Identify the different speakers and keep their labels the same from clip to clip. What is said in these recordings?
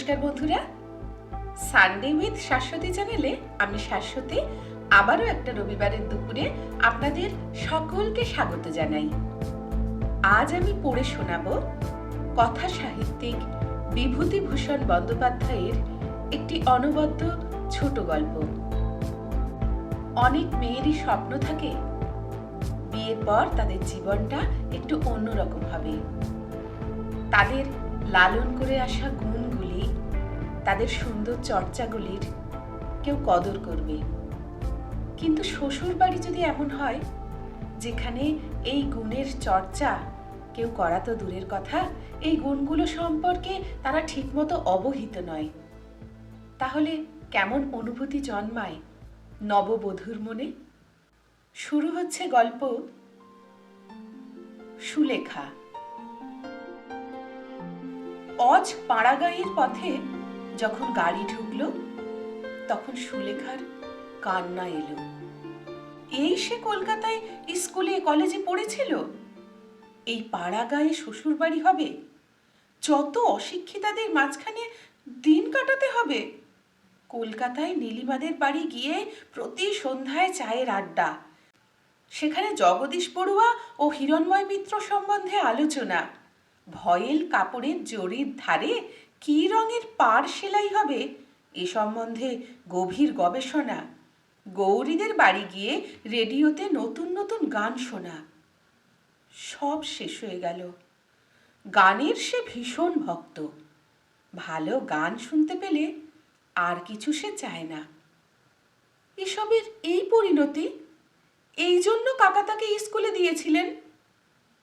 Speaker 1: নমস্কার বন্ধুরা। Sunday with Shashwati চ্যানেলে আমি শাশ্বতী, আবারও একটা রবিবারের দুপুরে আপনাদের সকলকে স্বাগত জানাই। আজ আমি পড়ে শোনাব কথা সাহিত্যিক বিভূতিভূষণ বন্দ্যোপাধ্যায়ের একটি অনবদ্য ছোট গল্প। অনেক মেয়েরই স্বপ্ন থাকে, বিয়ের পর তাদের জীবনটা একটু অন্যরকম হবে। তাদের লালন করে আসা গুণগুলি তাদের সুন্দর চর্চাগুলির কেউ কদর করবে। কিন্তু শ্বশুর বাড়ি যদি এমন হয়, যেখানে এই গুণের চর্চা কেউ করা তো দূরের কথা, এই গুণগুলো সম্পর্কে তারা ঠিকমতো অবহিত নয়। তাহলে কেমন অনুভূতি জন্মায় নববধূর মনে? শুরু হচ্ছে গল্প সুলেখা। অজ পাড়াগাঁয়ের পথে যখন গাড়ি ঢুকলো, তখন সুলেখার কান্না এলো। এই সে কলকাতায় স্কুলে, কলেজে পড়েছিল? এই পাড়াগাঁয়ে শ্বশুর বাড়ি হবে? যত অশিক্ষিতাদের মাঝখানে দিন কাটাতে হবে? কলকাতায় নীলিমাদের বাড়ি গিয়ে প্রতি সন্ধ্যায় চায়ের আড্ডা। সেখানে জগদীশ বড়ুয়া ও হিরণময় মিত্র সম্বন্ধে আলোচনা। ভয়েল কাপড়ের জরির ধারে কী রঙের পাড় সেলাই হবে? এ সম্বন্ধে গভীর গবেষণা। গৌরীদের বাড়ি গিয়ে রেডিওতে নতুন নতুন গান শোনা। সব শেষ হয়ে গেল। গানের সে ভীষণ ভক্ত। ভালো গান শুনতে পেলে আর কিছু সে চায় না। এসবের এই পরিণতি? এই জন্য কাকা তাকে স্কুলে দিয়েছিলেন?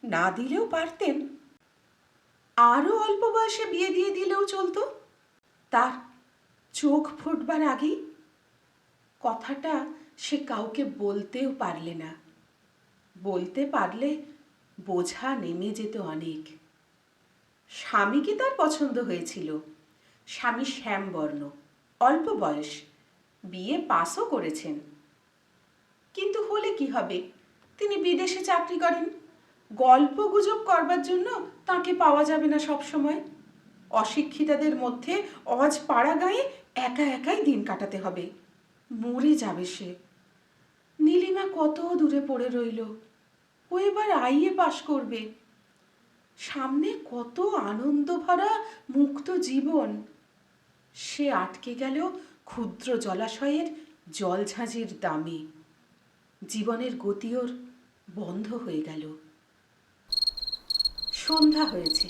Speaker 1: না দিলেও পারতেন। আরও অল্প বয়সে বিয়ে দিয়ে দিলেও চলতো? তার চোখ ফুটবার আগেই কথাটা সে কাউকে বলতেও পারলে না। বলতে পারলে বোঝা নেমে যেত অনেক। স্বামীকে তার পছন্দ হয়েছিল? স্বামী শ্যামবর্ণ, অল্প বয়স, বিয়ে পাসও করেছেন। কিন্তু হলে কি হবে? তিনি বিদেশে চাকরি করেন। গল্প গুজব করবার জন্য তাকে পাওয়া যাবে না সব সময় অশিক্ষিতাদের মধ্যে অজ পাড়া গায়ে একা একাই দিন কাটাতে হবে। মরে যাবে সে। নীলিমা কত দূরে পড়ে রইল। ও এবার আইয়ে পাশ করবে। সামনে কত আনন্দ ভরা মুক্ত জীবন। সে আটকে গেল ক্ষুদ্র জলাশয়ের জলঝাঁঝির দামে। জীবনের গতি ওর বন্ধ হয়ে গেল। সন্ধ্যা হয়েছে।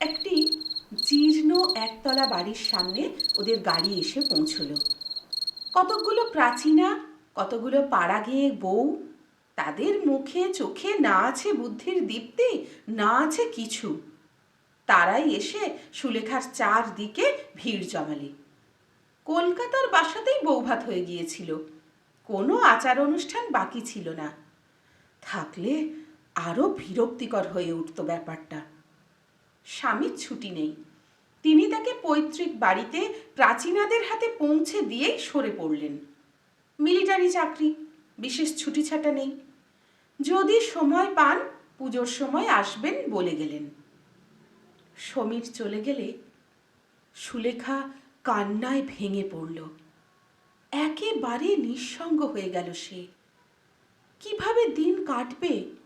Speaker 1: একটি জীর্ণ একতলা বাড়ির সামনে ওদের গাড়ি এসে পৌঁছল। কতকগুলো প্রাচীনা, কতগুলো পাড়া গিয়ে বউ, তাদের মুখে, চোখে না আছে বুদ্ধির দীপ্তি, না আছে কিছু। তারাই এসে সুলেখার চারদিকে ভিড় জমালে। কলকাতার বাসাতেই বৌভাত হয়ে গিয়েছিল। কোনো আচার অনুষ্ঠান বাকি ছিল না। থাকলে আরও বিরক্তিকর হয়ে উঠত ব্যাপারটা। স্বামীর ছুটি নেই। তিনি তাকে পৈতৃক বাড়িতে প্রাচীনাদের হাতে পৌঁছে দিয়েই সরে পড়লেন। মিলিটারি চাকরি, বিশেষ ছুটি ছাটা নেই। যদি সময় পান, পুজোর সময় আসবেন বলে গেলেন। সমীর চলে গেলে সুলেখা কান্নায় ভেঙে পড়ল। একেবারে নিঃসঙ্গ হয়ে গেল সে। কীভাবে দিন কাটবে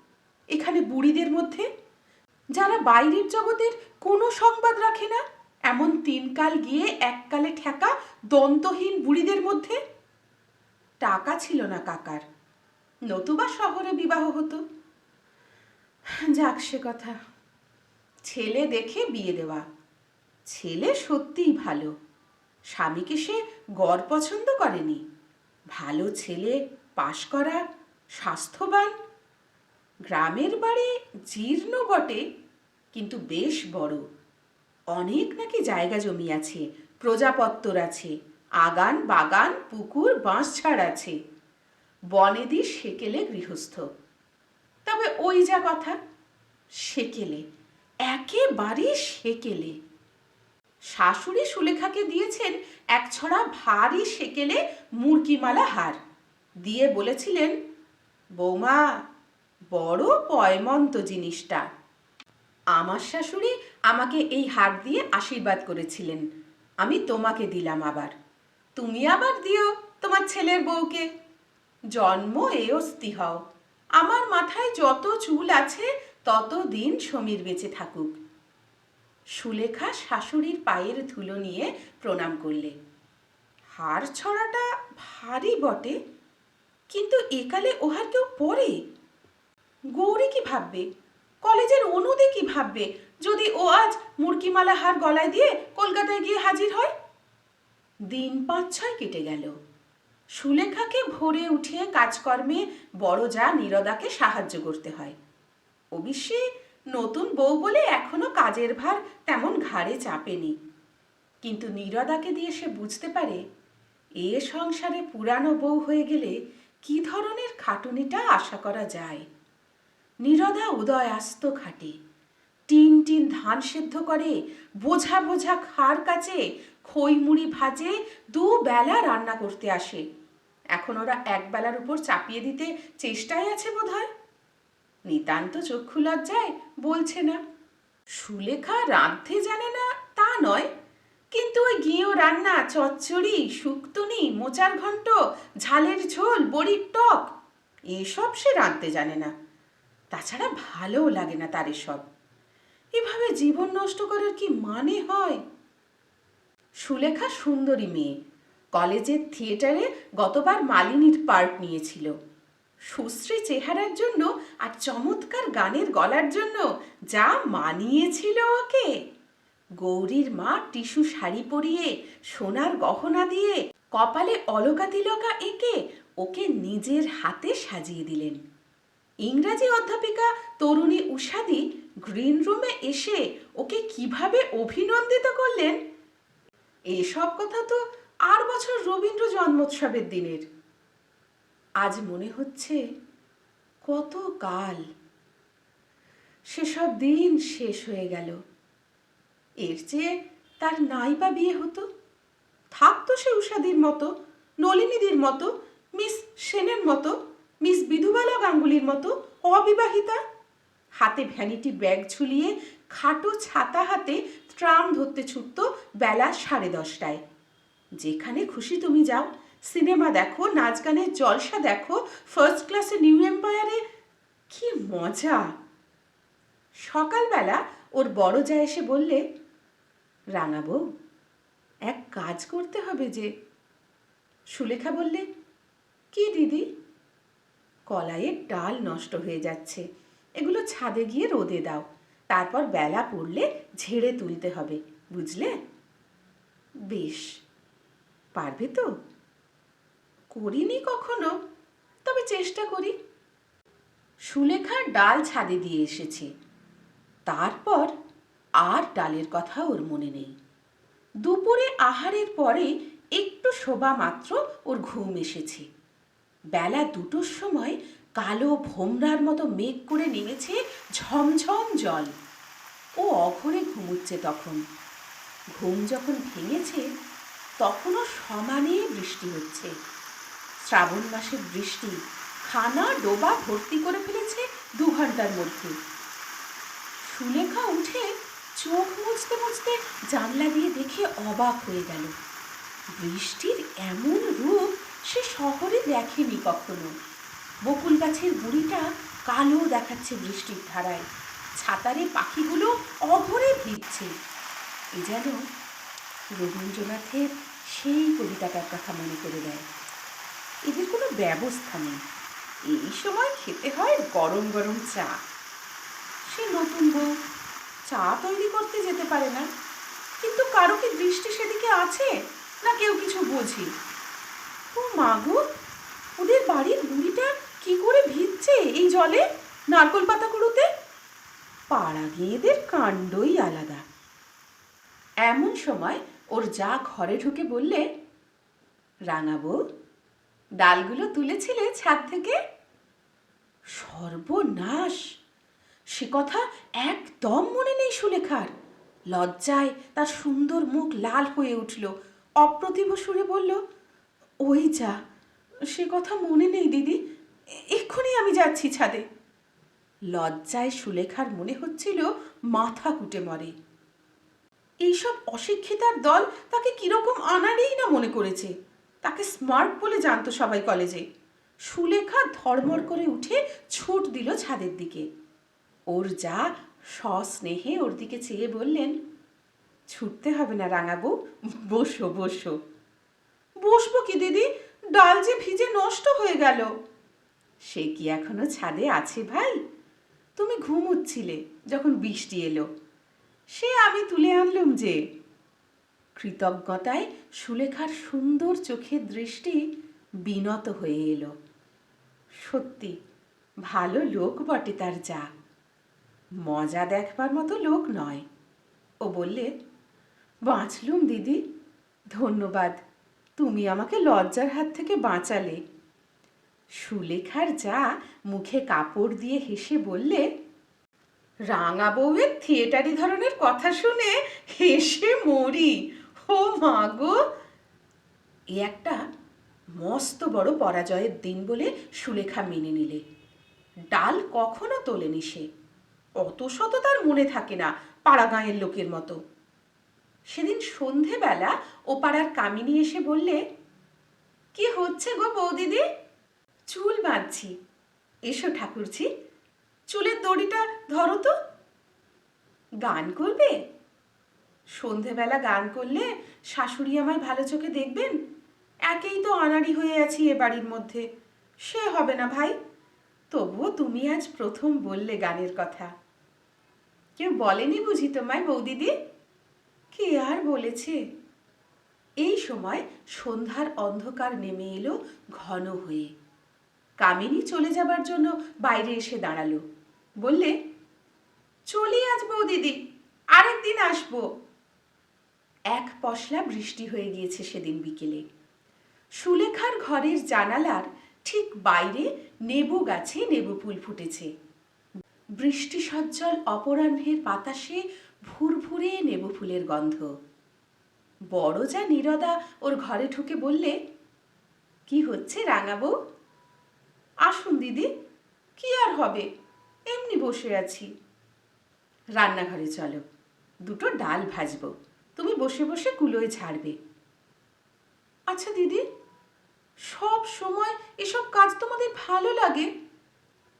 Speaker 1: এখানে বুড়িদের মধ্যে? যারা বাইরের জগতের কোনো সংবাদ রাখে না, এমন তিনকাল গিয়ে এককালে ঠেকা দন্তহীন বুড়িদের মধ্যে? টাকা ছিল না কাকার। নতুবা শহরে বিবাহ হতো। যাক সে কথা। ছেলে দেখে বিয়ে দেওয়া। ছেলে সত্যিই ভালো। স্বামীকে সে গড় পছন্দ করেনি। ভালো ছেলে, পাশ করা, স্বাস্থ্যবান গ্রামের বাড়ি জীর্ণ বটে, কিন্তু বেশ বড়। অনেক নাকি জায়গা জমি আছে, প্রজাপত্তর আছে, আগান বাগান, পুকুর বাঁশঝাড় আছে। বনেদি সেকেলে গৃহস্থ। তবে ওই যা কথা, সেকেলে একেবারে সেকেলে। শাশুড়ি সুলেখাকে দিয়েছেন এক ছড়া ভারী সেকেলে মুরকিমালা হার। দিয়ে বলেছিলেন, বৌমা বড় পয়মন্ত জিনিসটা। আমার শাশুড়ি আমাকে এই হার দিয়ে আশীর্বাদ করেছিলেন। আমি তোমাকে দিলাম আবার। তুমি আবার দিও তোমার ছেলের বউকে। জন্ম এ অস্থি হও। আমার মাথায় যত চুল আছে, তত দিন সমীর বেঁচে থাকুক। সুলেখা শাশুড়ির পায়ের ধুলো নিয়ে প্রণাম করলে। হার ছড়াটা ভারী বটে, কিন্তু একালে ওহার কেউ পড়ে? গৌরী কি ভাববে? কলেজের অনুদে কি ভাববে? যদি ও আজ মুরকিমালা হার গলায় দিয়ে কলকাতায় গিয়ে হাজির হয়? দিন পাঁচ ছয় কেটে গেল। সুলেখাকে ভোরে উঠে কাজকর্মে বড় যা নীরদাকে সাহায্য করতে হয়। অবশ্যই নতুন বউ বলে এখনও কাজের ভার তেমন ঘাড়ে চাপেনি। কিন্তু নীরদাকে দিয়ে সে বুঝতে পারে, এ সংসারে পুরানো বউ হয়ে গেলে কি ধরনের খাটুনিটা আশা করা যায়? নীরদা উদয় আস্ত খাটে। টিন টিন ধান সেদ্ধ করে, বোঝা বোঝা খার কাচে, খই মুড়ি ভাজে, দু বেলা রান্না করতে আসে। এখন ওরা এক বেলার উপর চাপিয়ে দিতে চেষ্টায় আছে বোধহয়। নিতান্ত চক্ষু লজ্জায় বলছে না, সুলেখা রাঁধতে জানে না তা নয়, কিন্তু ওই গিয়েও রান্না, চচ্চড়ি, শুক্তুনি, মোচার ঘন্ট ঝালের ঝোল, বড়ির টক, এসব সে রাঁধতে জানে না। তাছাড়া ভালোও লাগে না তার এসব। এভাবে জীবন নষ্ট করার কি মানে হয়? সুলেখা সুন্দরী মেয়ে। কলেজের থিয়েটারে গতবার মালিনীর পার্ট নিয়েছিল। সুশ্রী চেহারার জন্য আর চমৎকার গানের গলার জন্য যা মানিয়েছিল ওকে। গৌরীর মা টিস্যু শাড়ি পরিয়ে, সোনার গহনা দিয়ে, কপালে অলকা তিলকা এঁকে ওকে নিজের হাতে সাজিয়ে দিলেন। ইংরাজি অধ্যাপিকা তরুণী উষাদি গ্রিন রুমে এসে ওকে কীভাবে অভিনন্দিত করলেন? এসব কথা তো আর বছর রবীন্দ্র জন্মোৎসবের দিনের। আজ মনে হচ্ছে কত কাল। সেসব দিন শেষ হয়ে গেল। এর চেয়ে তার নাই বা বিয়ে হতো? থাকতো সে উষাদির মতো, নলিনীদির মতো, মিস সেনের মতো। মিস বিধুবালা গাঙ্গুলির মতো অবিবাহিতা। হাতে ভ্যানিটি ব্যাগ ঝুলিয়ে খাটো ছাতা হাতে ট্রাম ধরতে ছুটতো বেলা সাড়ে দশটায়। যেখানে খুশি তুমি যাও। সিনেমা দেখো, নাচ গানের জলসা দেখো ফার্স্ট ক্লাসে নিউ এম্পায়ারে কি মজা! সকালবেলা ওর বড় যা এসে বললে রাঙাবো এক কাজ করতে হবে যে। সুলেখা বললে, কি দিদি? কলাইয়ের ডাল নষ্ট হয়ে যাচ্ছে। এগুলো ছাদে গিয়ে রোদে দাও। তারপর বেলা পড়লে ঝেড়ে তুলতে হবে, বুঝলে? বেশ। পারবে তো? করিনি কখনো, তবে চেষ্টা করি। সুলেখার ডাল ছাদে দিয়ে এসেছে। তারপর আর ডালের কথা ওর মনে নেই। দুপুরে আহারের পরে একটু শোভা মাত্র ওর ঘুম এসেছে। বেলা দুটোর সময় কালো ভোমরার মতো মেঘ করে নেমেছে ঝমঝম জল। ও অঘরে ঘুমুচ্ছে তখন। ঘুম যখন ভেঙেছে, তখনও সমানে বৃষ্টি হচ্ছে। শ্রাবণ মাসের বৃষ্টি খানা ডোবা ভর্তি করে ফেলেছে দু ঘণ্টার মধ্যে। সুলেখা উঠে চোখ মুছতে মুছতে জানলা দিয়ে দেখে অবাক হয়ে গেল। বৃষ্টির এমন রূপ সে শহরে দেখেনি কখনো। বকুল গাছের গুড়িটা কালো দেখাচ্ছে বৃষ্টির ধারায়। ছাতারে পাখিগুলো অঘরে ভিজছে। এ যেন রবীন্দ্রনাথের সেই কবিতাটার কথা মনে করে দেয়। এদের কোনো ব্যবস্থা নেই। এই সময় খেতে হয় গরম গরম চা। সে নতুন বউ, চা তৈরি করতে যেতে পারে না। কিন্তু কারও কি দৃষ্টি সেদিকে আছে? না কেউ কিছু বোঝে। ও মাগো ওদের বাড়ির বুড়িটা কি করে ভিজছে এই জলে নারকল পাতা কুড়োতে পাড়া গিয়েদের কাণ্ডই আলাদা। এমন সময় ওর যা ঘরে ঢুকে বললে রাঙাবো ডালগুলো তুলেছিলে ছাদ থেকে? সর্বনাশ! সে কথা একদম মনে নেই সুলেখার। লজ্জায় তার সুন্দর মুখ লাল হয়ে উঠল। অপ্রতিভ সুরে বলল ওই যা, সে কথা মনে নেই দিদি। এক্ষুনি আমি যাচ্ছি ছাদে। লজ্জায় সুলেখার মনে হচ্ছিল মাথা কুটে মরে। এইসব অশিক্ষিতার দল তাকে কীরকম আনাড়েই না মনে করেছে। তাকে স্মার্ট বলে জানতো সবাই কলেজে। সুলেখা ধর্মর করে উঠে ছুট দিল ছাদের দিকে। ওর যা সস্নেহে ওর দিকে চেয়ে বললেন, ছুটতে হবে না রাঙাবু, বসো বসো। বসবো কি, দিদি? ডাল যে ভিজে নষ্ট হয়ে গেল। সে কি এখনও ছাদে আছে ভাই? তুমি ঘুমুচ্ছিলে যখন বৃষ্টি এলো। সে আমি তুলে আনলুম যে। কৃতজ্ঞতায় সুলেখার সুন্দর চোখের দৃষ্টি বিনত হয়ে এলো। সত্যি, ভালো লোক বটে তার যা। মজা দেখবার মতো লোক নয়। ও বললে, বাঁচলুম দিদি, ধন্যবাদ। তুমি আমাকে লজ্জার হাত থেকে বাঁচালে। সুলেখার যা মুখে কাপড় দিয়ে হেসে বললে, রাঙা বউয়ের থিয়েটারি ধরনের কথা শুনে হেসে মরি। ও মা গো! এ একটা মস্ত বড় পরাজয়ের দিন বলে সুলেখা মেনে নিলে। ডাল কখনো তোলেনি সে। অত শত তার মনে থাকে না পাড়া গাঁয়ের লোকের মতো। সেদিন সন্ধেবেলা ও পাড়ার কামিনী এসে বললে, কি হচ্ছে গো বৌদিদি? চুল বাঁধছি। এসো ঠাকুরজি, চুলের দড়িটা ধরো তো। গান করবে? সন্ধেবেলা গান করলে শাশুড়ি আমায় ভালো চোখে দেখবেন? একেই তো আনাড়ি হয়ে আছি এ বাড়ির মধ্যে। সে হবে না ভাই। তবুও তুমি আজ প্রথম বললে গানের কথা। কেউ বলেনি বুঝি তোমায় বৌদিদি? কে আর বলেছে? এই সময় সন্ধ্যার অন্ধকার নেমে এলো ঘন হয়ে। কামিনী চলে যাবার জন্য বাইরে এসে দাঁড়াল। বললে, চলি আজ বৌদিদি আরেকদিন আসব। এক পশলা বৃষ্টি হয়ে গিয়েছে সেদিন বিকেলে। সুলেখার ঘরের জানালার ঠিক বাইরে নেবু গাছে নেবু ফুল ফুটেছে। বৃষ্টি সজ্জল অপরাহ্নের বাতাসে ভুরভুরে নেবু ফুলের গন্ধ। বড় যা নীরদা ওর ঘরে ঢুকে বললে, কি হচ্ছে রাঙাবো? আসুন দিদি, কি আর হবে? এমনি বসে আছি। রান্নাঘরে চলো, দুটো ডাল ভাজবো, তুমি বসে বসে কুলোয় ছাড়বে আচ্ছা দিদি, সব সময় এসব কাজ তোমাদের ভালো লাগে?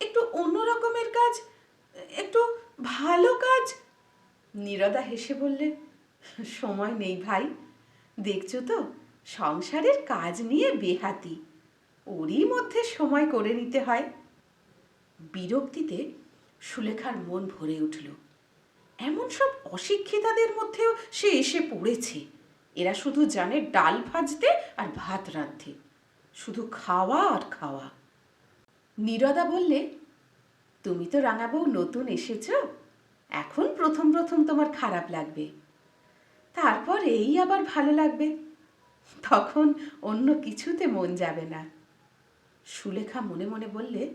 Speaker 1: একটু অন্য রকমের কাজ, একটু ভালো কাজ নীরদা হেসে বললেন সময় নেই ভাই। দেখছ তো, সংসারের কাজ নিয়ে বেহাতি। ওরই মধ্যে সময় করে নিতে হয়। বিরক্তিতে সুলেখার মন ভরে উঠল। এমন সব অশিক্ষিতাদের মধ্যেও সে এসে পড়েছে। এরা শুধু জানে ডাল ভাজতে আর ভাত রাঁধতে, শুধু খাওয়া আর খাওয়া। নীরদা বললে, তুমি তো রাঙাবউ নতুন এসেছ? এখন প্রথম প্রথম তোমার খারাপ লাগবে। তারপর এই আবার ভালো লাগবে। তখন অন্য কিছুতে মন যাবে না। সুলেখা মনে মনে বললে,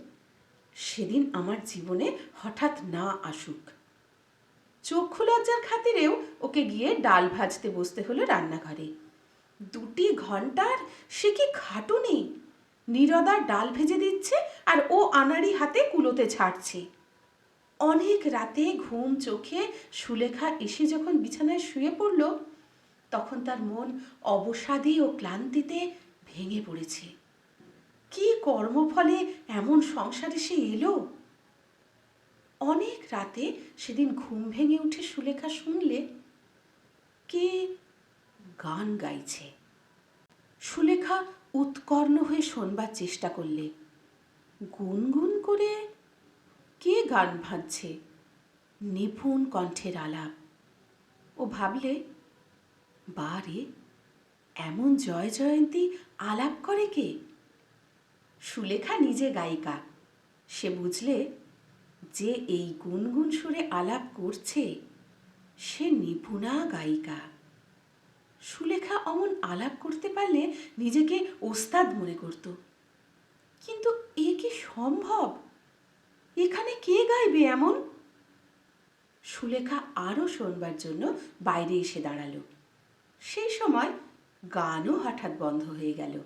Speaker 1: সেদিন আমার জীবনে হঠাৎ না আসুক। চক্ষু লজ্জার খাতিরেও ওকে গিয়ে ডাল ভাজতে বসতে হলো রান্নাঘরে। দুটি ঘণ্টার সে কি খাটুনি? নীরদা ডাল ভেজে দিচ্ছে আর ও আনাড়ি হাতে কুলোতে ছাড়ছে। অনেক রাতে ঘুম, চোখে সুলেখা এসে যখন বিছানায় শুয়ে পড়ল, তখন তার মন অবসাদে ও ক্লান্তিতে ভেঙে পড়েছে। কি কর্মফলে এমন সংসারে সে এলো? অনেক রাতে সেদিন ঘুম ভেঙে উঠে সুলেখা শুনলে, কে গান গাইছে? সুলেখা উৎকর্ণ হয়ে শোনবার চেষ্টা করলে। গুনগুন করে গান ভাজছে। নিপুণ কণ্ঠের আলাপ। ও ভাবলে বারে এমন জয় জয়ন্তী আলাপ করে কে? সুলেখা নিজে গায়িকা। সে বুঝলে, যে এই গুনগুন সুরে আলাপ করছে, সে নিপুণা গায়িকা। সুলেখা অমন আলাপ করতে পারলে নিজেকে ওস্তাদ মনে করত। কিন্তু এ কি সম্ভব? এখানে কে গাইবে এমন? সুলেখা আরও শোনবার জন্য বাইরে এসে দাঁড়াল। সেই সময় গানও হঠাৎ বন্ধ হয়ে গেল।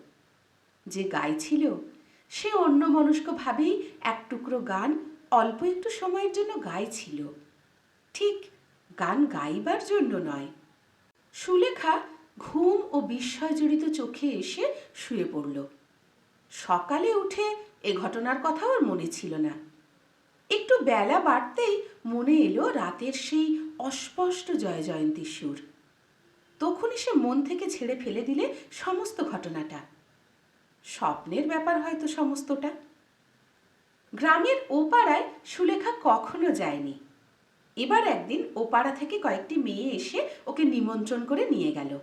Speaker 1: যে গাইছিল, সে অন্য মনস্কভাবেই এক টুকরো গান অল্প একটু সময়ের জন্য গাইছিল। ঠিক গান গাইবার জন্য নয়। সুলেখা ঘুম ও বিস্ময়জড়িত চোখে এসে শুয়ে পড়ল। সকালে উঠে এ ঘটনার কথা ওর মনে ছিল না। একটু বেলা বাড়তেই মনে এলো রাতের সেই অস্পষ্ট জয় জয়ন্তীর সুর। তখনই সে মন থেকে ছেড়ে ফেলে দিলে সমস্ত ঘটনাটা। স্বপ্নের ব্যাপার হয়তো সমস্তটা। গ্রামের ওপাড়ায় সুলেখা কখনো যায়নি। এবার একদিন ওপাড়া থেকে কয়েকটি মেয়ে এসে ওকে নিমন্ত্রণ করে নিয়ে গেল।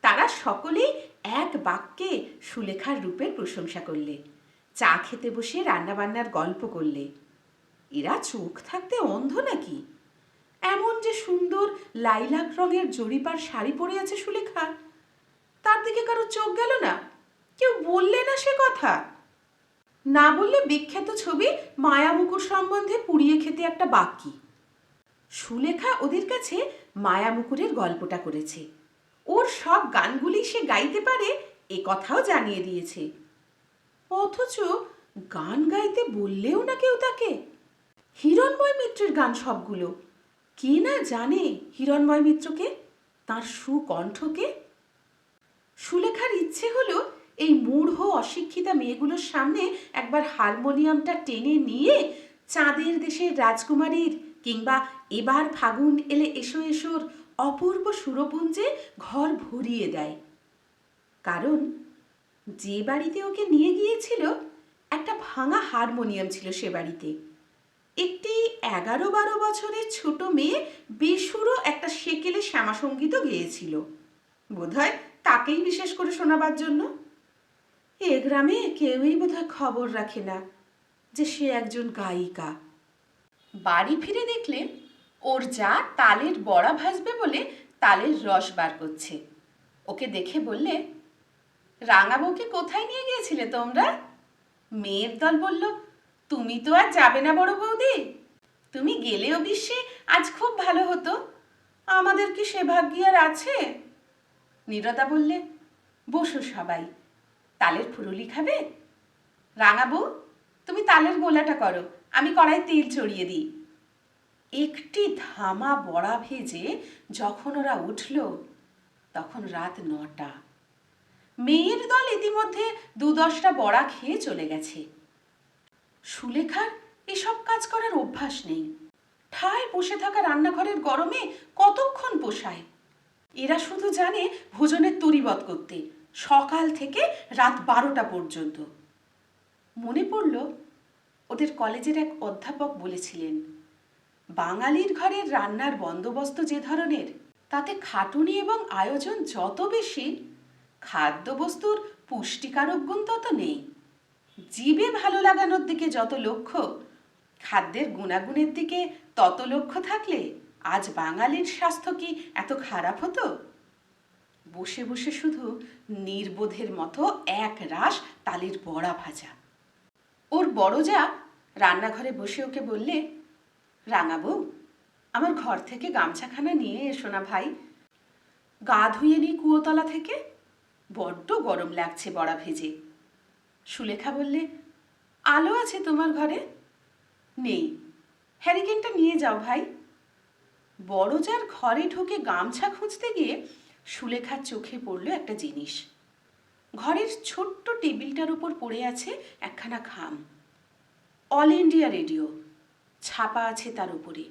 Speaker 1: তারা সকলেই এক বাক্যে সুলেখার রূপের প্রশংসা করলে। চা খেতে বসে রান্নাবান্নার গল্প করলে। এরা চোখ থাকতে অন্ধ নাকি? এমন যে সুন্দর লাইলাক রঙের জরিপার শাড়ি পরে আছে সুলেখা। তার দিকে কারও চোখ গেল না? কেউ বললে না সে কথা? না বললে বিখ্যাত ছবি মায়ামুকুর সম্বন্ধে পুড়িয়ে খেতে একটা বাকি সুলেখা ওদের কাছে মায়ামুকুরের গল্পটা করেছে। ওর সব গানগুলি সে গাইতে পারে, এ কথাও জানিয়ে দিয়েছে। অথচ গান গাইতে বললেও না কেউ তাকে। হিরণময় মিত্রের গান সবগুলো। কে না জানে হিরণময় মিত্রকে? তার সুকণ্ঠকে? সুলেখার ইচ্ছে হলো এই মূঢ়, অশিক্ষিতা মেয়েগুলোর সামনে একবার হারমোনিয়ামটা টেনে নিয়ে চাঁদের দেশের রাজকুমারীর কিংবা এবার ফাগুন এলে এসো এসোর অপূর্ব সুরপুঞ্জে ঘর ভরিয়ে দেয়। কারণ যে বাড়িতে ওকে নিয়ে গিয়েছিল, একটা ভাঙা হারমোনিয়াম ছিল সে বাড়িতে। একটি এগারো বারো বছরের ছোট মেয়ে বেসুরো একটা সেকেলে শ্যামাসঙ্গীতও গেয়েছিল। বোধহয় তাকেই বিশেষ করে শোনাবার জন্য। এ গ্রামে কেউই বোধহয় খবর রাখে না যে সে একজন গায়িকা। বাড়ি ফিরে দেখলে ওর যা তালের বড়া ভাসবে বলে তালের রস বার করছে। ওকে দেখে বললে, রাঙাবউকে কোথায় নিয়ে গিয়েছিলে তোমরা? মেয়ের দল বলল তুমি তো আর যাবে না, বড় বৌদি। তুমি গেলেও বিশ্বে আজ খুব ভালো হতো। আমাদের কি সে ভাগ্য আর আছে? নীরদা বললে, বসো সবাই। তালের ফুরুলি খাবে? রাঙাবু তুমি তালের গোলাটা করো। আমি কড়াই তেল চড়িয়ে দিই। একটি ধামা বড়া ভেজে যখন ওরা উঠল, তখন রাত নটা। মেয়ের দল ইতিমধ্যে দু দশটা বড়া খেয়ে চলে গেছে। সুলেখার এসব কাজ করার অভ্যাস নেই। ঠায় বসে থাকা রান্নাঘরের গরমে কতক্ষণ পোষায়? এরা শুধু জানে ভোজনের তরিবত করতে, সকাল থেকে রাত বারোটা পর্যন্ত। মনে পড়ল, ওদের কলেজের এক অধ্যাপক বলেছিলেন, বাঙালির ঘরের রান্নার বন্দোবস্ত যে ধরনের, তাতে খাটুনি এবং আয়োজন যত বেশি, খাদ্যবস্তুর পুষ্টিকারক গুণ তত নেই। জীবে ভালো লাগানোর দিকে যত লক্ষ্য, খাদ্যের গুণাগুণের দিকে তত লক্ষ্য থাকলে আজ বাঙালির স্বাস্থ্য কি এত খারাপ হতো? বসে বসে শুধু নির্বোধের মতো এক রাস তালির বড়া ভাজা। ওর বড় যা রান্নাঘরে বসে ওকে বললে রাঙাবু আমার ঘর থেকে গামছাখানা নিয়ে এসো না ভাই। গা ধুয়ে নি কুয়োতলা থেকে। বড্ড গরম লাগছে বড়া ভেজে। সুলেখা বললে, আলো আছে তোমার ঘরে? নেই। হ্যারিকেনটা নিয়ে যাও ভাই। বড় যার ঘরে ঢুকে গামছা খুঁজতে গিয়ে সুলেখার চোখে পড়ল একটা জিনিস। ঘরের ছোট্ট টেবিলটার উপর পড়ে আছে একখানা খাম। অল ইন্ডিয়া রেডিও, ছাপা আছে তার উপরে।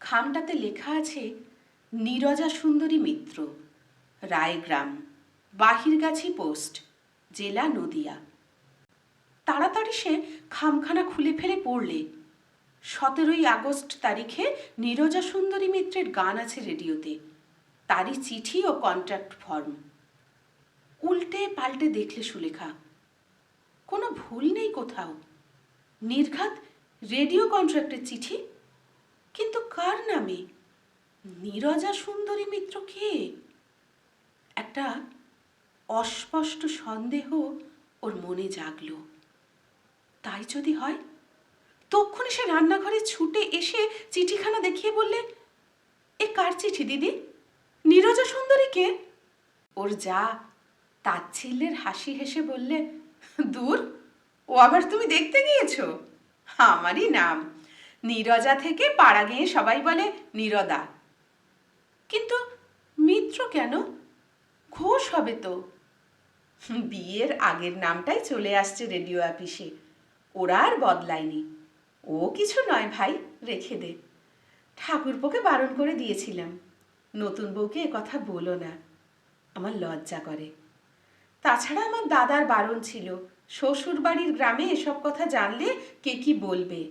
Speaker 1: খামটাতে লেখা আছে, নীরজা সুন্দরী মিত্র, রায়গ্রাম, বাহিরগাছি পোস্ট। জেলা নদিয়া। তাড়াতাড়ি সে খামখানা খুলে ফেলে পড়লে। সতেরোই আগস্ট তারিখে নীরজা সুন্দরী মিত্রের গান আছে রেডিওতে। তারই চিঠি ও কন্ট্রাক্ট ফর্ম। উল্টে পাল্টে দেখলে সুলেখা, কোনো ভুল নেই কোথাও। নির্ঘাত রেডিও কন্ট্রাক্টের চিঠি? কিন্তু কার নামে? নীরজা সুন্দরী মিত্র কে? একটা অস্পষ্ট সন্দেহ ওর মনে জাগলো। তাই যদি হয়? তক্ষুনি সে রান্নাঘরে ছুটে এসে চিঠিখানা দেখিয়ে বললে, এ কার চিঠি, দিদি? নীরজা সুন্দরীকে ওর যা তাচ্ছিল্যের হাসি হেসে বললে, দূর, ও আবার তুমি দেখতে গিয়েছো? আমারই নাম। নীরজা থেকে পাড়া গিয়ে সবাই বলে নীরদা। কিন্তু মিত্র কেন? ঘোষ হবে তো। বিয়ের আগের নামটাই চলে আসছে রেডিও অফিসে। ওরা আর বদলায়নি। ও কিছু নয় ভাই, রেখে দে। ঠাকুরপোকে বারণ করে দিয়েছিলাম। নতুন বউকে কথা বলো না। আমার লজ্জা করে। তাছাড়া আমার দাদার বারণ ছিল। শ্বশুর বাড়ির গ্রামে এসব কথা জানলে কে কি বলবে?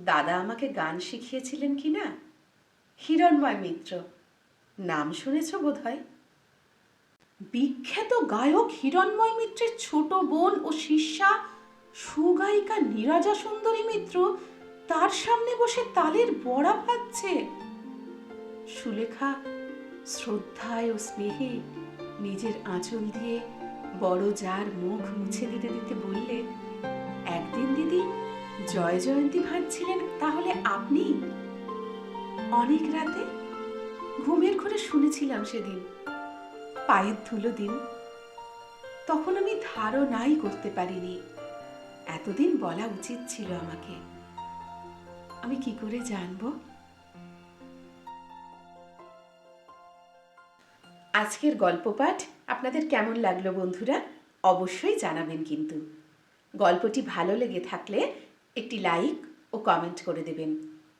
Speaker 1: দাদা আমাকে গান শিখিয়েছিলেন কি না? হিরণময় মিত্র। নাম শুনেছ বোধহয়? বিখ্যাত গায়ক হিরণময় মিত্রের ছোট বোন ও শিষ্যা সুগায়িকা নীরাজা সুন্দরী মিত্র তার সামনে বসে তালের বড়া ভাজছে। সুলেখা শ্রদ্ধায় ও স্নেহে নিজের আঁচল দিয়ে বড় যার মুখ মুছে দিতে দিতে বললে, একদিন দিদি জয় জয়ন্তী ভাবছিলেন তাহলে আপনি? অনেক রাতে ঘুমের ঘরে শুনেছিলাম সেদিন। পায়ের ধুলো দিন। তখন আমি ধারণাই করতে পারিনি। এতদিন বলা উচিত ছিল আমাকে। আমি কি করে জানব? আজকের গল্প পাঠ আপনাদের কেমন লাগল বন্ধুরা? অবশ্যই জানাবেন কিন্তু। গল্পটি ভালো লেগে থাকলে একটি লাইক ও কমেন্ট করে দেবেন।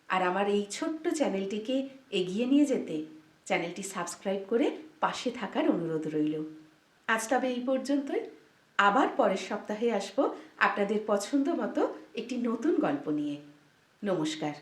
Speaker 1: আর আমার এই ছোট্ট চ্যানেলটিকে এগিয়ে নিয়ে যেতে চ্যানেলটি সাবস্ক্রাইব করে পাশে থাকার অনুরোধ রইল। আজ তবে এই পর্যন্তই। আবার পরের সপ্তাহে আসব আপনাদের পছন্দ মতো একটি নতুন গল্প নিয়ে। নমস্কার।